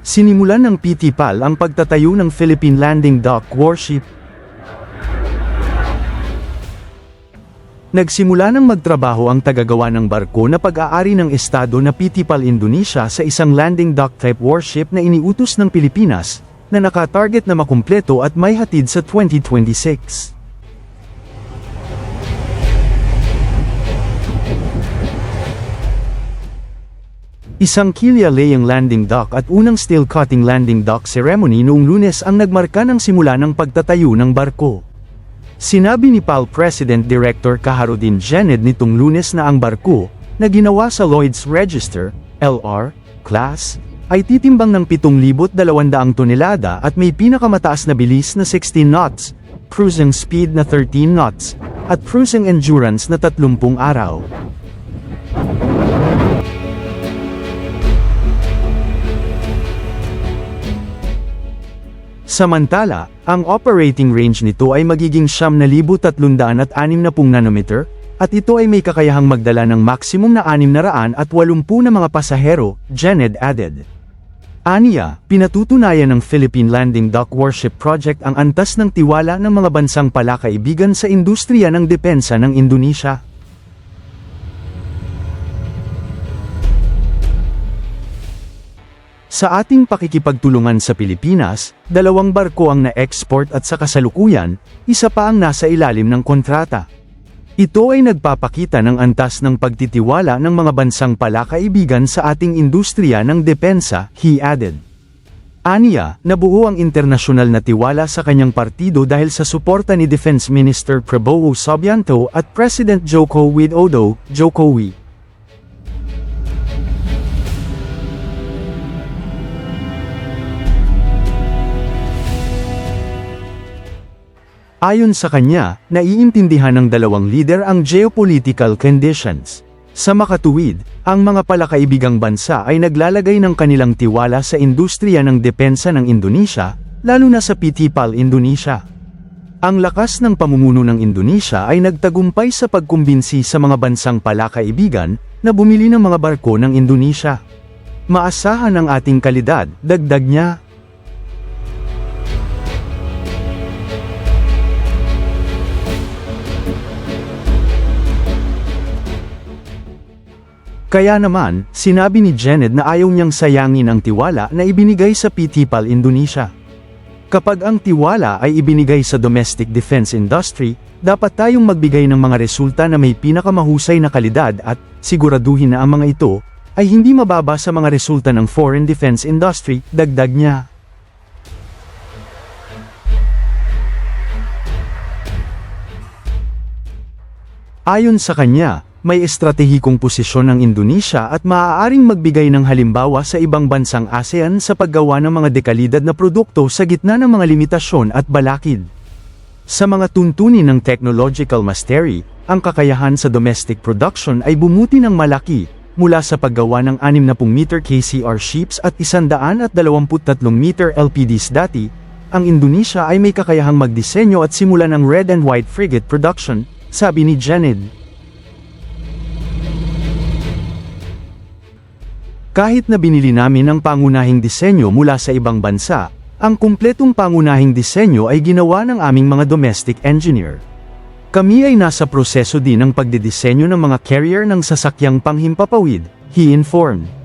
Sinimulan ng PT PAL ang pagtatayo ng Philippine Landing Dock Warship. Nagsimula ng magtrabaho ang tagagawa ng barko na pag-aari ng Estado na PT PAL Indonesia sa isang landing dock type warship na iniutos ng Pilipinas, na naka-target na makumpleto at may hatid sa 2026. Isang kilya-laying landing dock at unang steel cutting landing dock ceremony noong lunes ang nagmarka ng simula ng pagtatayo ng barko. Sinabi ni PAL President Director Kaharudin Jened nitong lunes na ang barko, na ginawa sa Lloyd's Register, LR, class, ay titimbang ng 7,200 tonelada at may pinakamataas na bilis na 16 knots, cruising speed na 13 knots, at cruising endurance na 30 araw. Samantala, ang operating range nito ay magiging 7,360 nanometer, at ito ay may kakayahang magdala ng maximum na 680 na mga pasahero, Jened added. Aniya, pinatutunayan ng Philippine Landing Dock Warship Project ang antas ng tiwala ng mga bansang palakaibigan sa industriya ng depensa ng Indonesia. Sa ating pakikipagtulungan sa Pilipinas, dalawang barko ang na-export at sa kasalukuyan, isa pa ang nasa ilalim ng kontrata. Ito ay nagpapakita ng antas ng pagtitiwala ng mga bansang palakaibigan sa ating industriya ng depensa, he added. Aniya, nabuo ang internasyonal na tiwala sa kanyang partido dahil sa suporta ni Defense Minister Prabowo Subianto at President Joko Widodo, Jokowi. Ayon sa kanya, naiintindihan ng dalawang leader ang geopolitical conditions. Sa makatuwid, ang mga palakaibigang bansa ay naglalagay ng kanilang tiwala sa industriya ng depensa ng Indonesia, lalo na sa PTPAL Indonesia. Ang lakas ng pamumuno ng Indonesia ay nagtagumpay sa pagkumbinsi sa mga bansang palakaibigan na bumili ng mga barko ng Indonesia. Maasahan ang ating kalidad, dagdag niya, Kaya naman, sinabi ni Janet na ayaw niyang sayangin ang tiwala na ibinigay sa PTPAL Indonesia. Kapag ang tiwala ay ibinigay sa domestic defense industry, dapat tayong magbigay ng mga resulta na may pinakamahusay na kalidad at, siguraduhin na ang mga ito, ay hindi mababa sa mga resulta ng foreign defense industry, dagdag niya. Ayon sa kanya, may estratehikong posisyon ng Indonesia at maaaring magbigay ng halimbawa sa ibang bansang ASEAN sa paggawa ng mga dekalidad na produkto sa gitna ng mga limitasyon at balakid. Sa mga tuntunin ng technological mastery, ang kakayahan sa domestic production ay bumuti ng malaki, mula sa paggawa ng 60-meter KCR ships at 123 meter LPDs dati, ang Indonesia ay may kakayahang magdisenyo at simulan ng red and white frigate production, sabi ni Janid. Kahit na binili namin ang pangunahing disenyo mula sa ibang bansa, ang kumpletong pangunahing disenyo ay ginawa ng aming mga domestic engineer. Kami ay nasa proseso din ng pagdidisenyo ng mga carrier ng sasakyang panghimpapawid, he informed.